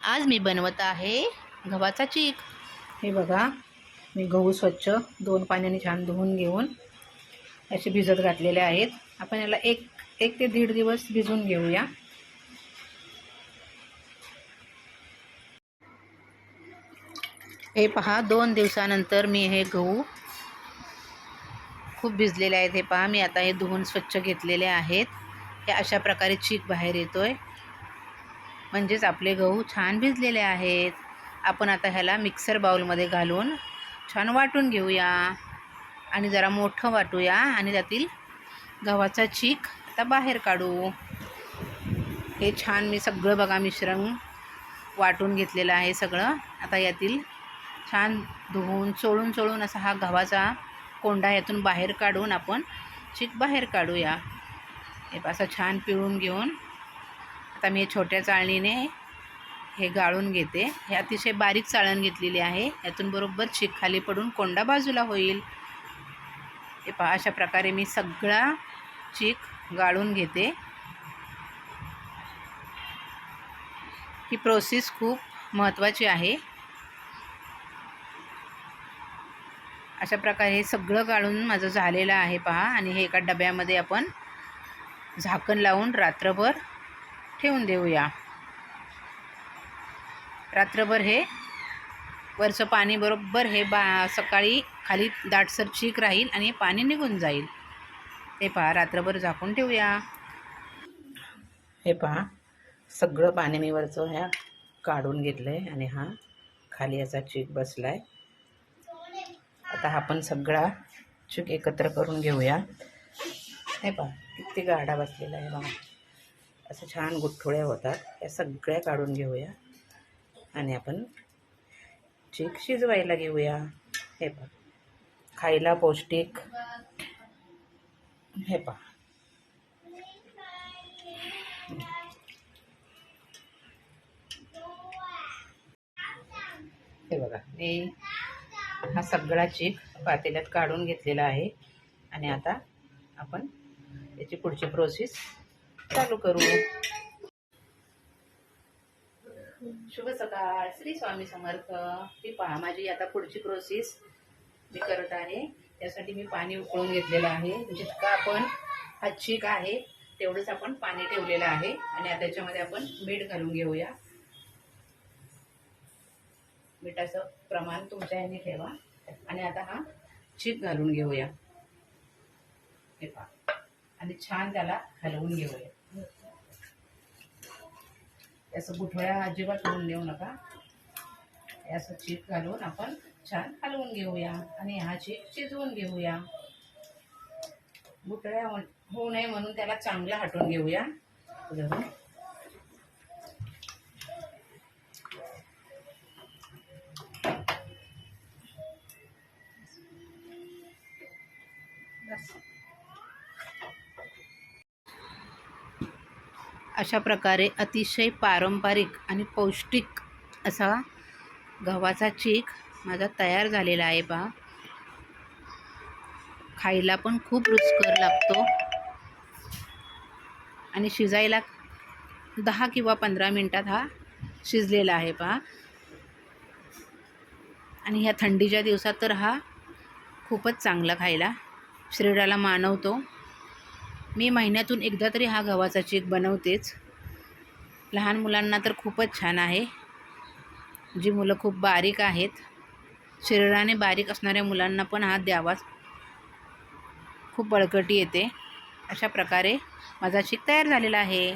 आज मी बनवत आहे गव्हाचा चीक. हे बघा मी गहू स्वच्छ दोन पाण्याने छान धुवून घेऊन असे भिजत घातलेले आहेत. आपण याला एक एक ते दीड दिवस भिजवून घेऊया. हे पहा दोन दिवसानंतर मी हे गहू खूप भिजलेले आहेत. हे पहा मी आता हे धुवून स्वच्छ घेतलेले आहेत. हे अशा प्रकारे चीक बाहेर येतोय. म्हणजेच आपले गहू छान भिजलेले आहेत. आपण आता ह्याला मिक्सर बाउलमध्ये घालून छान वाटून घेऊया. आणि जरा मोठं वाटूया आणि त्यातील गव्हाचा चीक आता बाहेर काढू. हे छान मी सगळं बघा मिश्रण वाटून घेतलेलं आहे सगळं. आता यातील छान धुवून चोळून चोळून असा हा गव्हाचा कोंडा यातून बाहेर काढून आपण चीक बाहेर काढूया. हे असं छान पिळून घेऊन आता मी छोट्या चाळणीने हे गाळून घेते. हे अतिशय बारीक चाळण घेतलेली आहे. यातून बरोबर शीख खाली पडून कोंडा बाजूला होईल. हे पहा अशा प्रकारे मी सगळा चीक गाळून घेते. ही प्रोसेस खूप महत्त्वाची आहे. अशा प्रकारे हे सगळं गाळून माझं झालेलं आहे पहा. आणि हे एका डब्यामध्ये आपण झाकण लावून रात्रभर ठेवून देऊया. रात्रभर हे वरचं पाणी बरोबर हे बा सकाळी खाली दाटसर चीक राहील आणि पाणी निघून जाईल. हे पहा रात्रभर झाकून ठेवूया. हे पहा सगळं पाणी मी वरचं ह्या काढून घेतलं आहे आणि हा खाली याचा चीक बसला आहे आता हा आपण सगळा चीक एकत्र करून घेऊया. हे पहा किती गाडा बसलेला आहे बघा. असं छान गुठोळ्या होतात. या सगळ्या काढून घेऊया. आणि आपण चीक शिजवायला घेऊया. हे पहा. खायला पौष्टिक. हे पहा. हे बघा. मी हा सगळा चीक पातेल्यात काढून घेतलेला आहे. आणि आता आपण याची पुढची प्रोसेस चालू करू. शुभ सकाळ. श्री स्वामी समर्थ. ही पहा माझी आता पुढची प्रोसेस मी करत आहे. त्यासाठी मी पाणी उकळून घेतलेलं आहे. जितका आपण हा आहे तेवढंच आपण पाणी ठेवलेलं आहे. आणि आता त्याच्यामध्ये आपण मीठ घालून घेऊया. मिठाचं प्रमाण तुमच्या ह्याने ठेवा. आणि आता हा चीक घालून घेऊया. हे पहा. आणि छान त्याला हलवून घेऊया. याचं गुठळ्या अजिबात होऊन देऊ नका याचं चीक घालून आपण छान हलवून घेऊया आणि हा चीक शिजवून घेऊया गुठळ्या होऊ नये म्हणून त्याला चांगला हटवून घेऊया धरून. बस. अशा प्रकारे अतिशय पारंपरिक आणि पौष्टिक असा गव्हाचा चीक माझा तयार झालेला आहे पहा खायला पण खूप रुचकर लागतो. आणि शिजायला दहा किंवा पंधरा मिनटात हा शिजलेला आहे पहा आणि ह्या थंडीच्या दिवसात तर हा खूपच चांगला खायला शरीराला मानवतो. मी महिन्यातून एकदा तरी हा गव्हाचा चीक बनवतेच. लहान मुलांना तर खूपच छान आहे. जी मुलं खूप बारीक आहेत. शरीराने बारीक असणाऱ्या मुलांना पण हा द्यावाच खूप बळकटी येते. अशा प्रकारे माझा चीक तयार झालेला आहे.